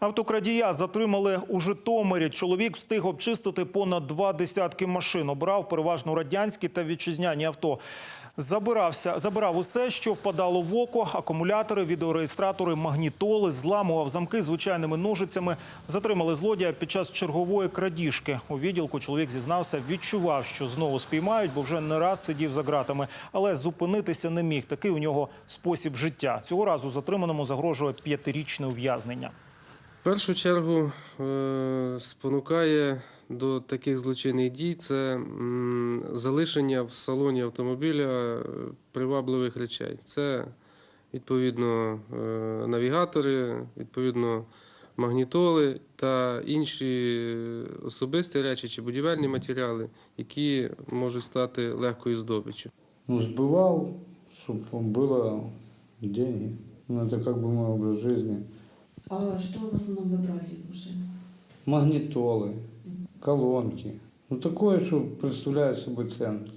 Автокрадія затримали у Житомирі. Чоловік встиг обчистити понад два десятки машин. Обрав переважно радянські та вітчизняні авто. Забирався, забирав усе, що впадало в око: акумулятори, відеореєстратори, магнітоли, зламував замки звичайними ножицями. Затримали злодія під час чергової крадіжки. У відділку чоловік зізнався, відчував, що знову спіймають, бо вже не раз сидів за ґратами, але зупинитися не міг. Такий у нього спосіб життя. Цього разу затриманому загрожує п'ятирічне ув'язнення. В першу чергу е, спонукає до таких злочинних дій це м, залишення в салоні автомобіля е, привабливих речей. Це відповідно е, навігатори, відповідно магнітоли та інші особисті речі чи будівельні матеріали, які можуть стати легкою здобиччю. Ну, сбывал, чтобы было деньги. Ну, это как бы мой образ жизни. А что в основном вы брали из машины? Магнитолы, колонки. Ну, такое, что представляет собой ценность.